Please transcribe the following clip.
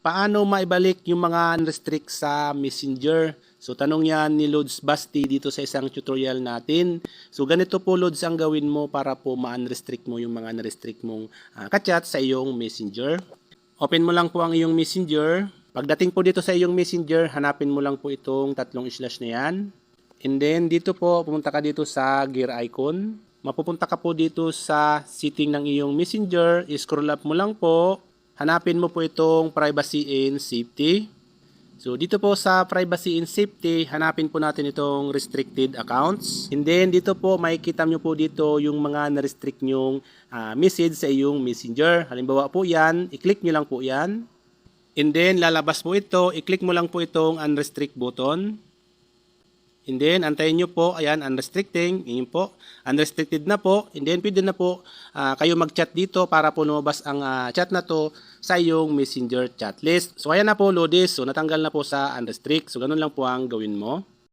Paano maibalik yung mga unrestrict sa Messenger? So tanong yan ni Lods Basti dito sa isang tutorial natin. So ganito po Lods ang gawin mo para po ma-unrestrict mo yung mga unrestrict mong ah, kachat sa iyong Messenger. Open mo lang po ang iyong Messenger. Pagdating po dito sa iyong Messenger, hanapin mo lang po itong tatlong slash na yan. And then dito po, pumunta ka dito sa gear icon. Mapupunta ka po dito sa setting ng iyong Messenger. I-scroll up mo lang po. Hanapin mo po itong privacy and safety. So dito po sa privacy and safety, hanapin po natin itong restricted accounts. And then dito po makikita nyo po dito yung mga na-restrict nyong ah, message sa iyong messenger. Halimbawa po yan, i-click nyo lang po yan. And then lalabas po ito, i-click mo lang po itong unrestrict button. And then, antayin nyo po, ayan, unrestricting, yun po, unrestricted na po, and then pwede na po ah, kayo mag-chat dito para po lumabas ang ah, chat na to sa iyong messenger chat list. So, ayan na po, Lodis, so natanggal na po sa unrestrict, so ganun lang po ang gawin mo.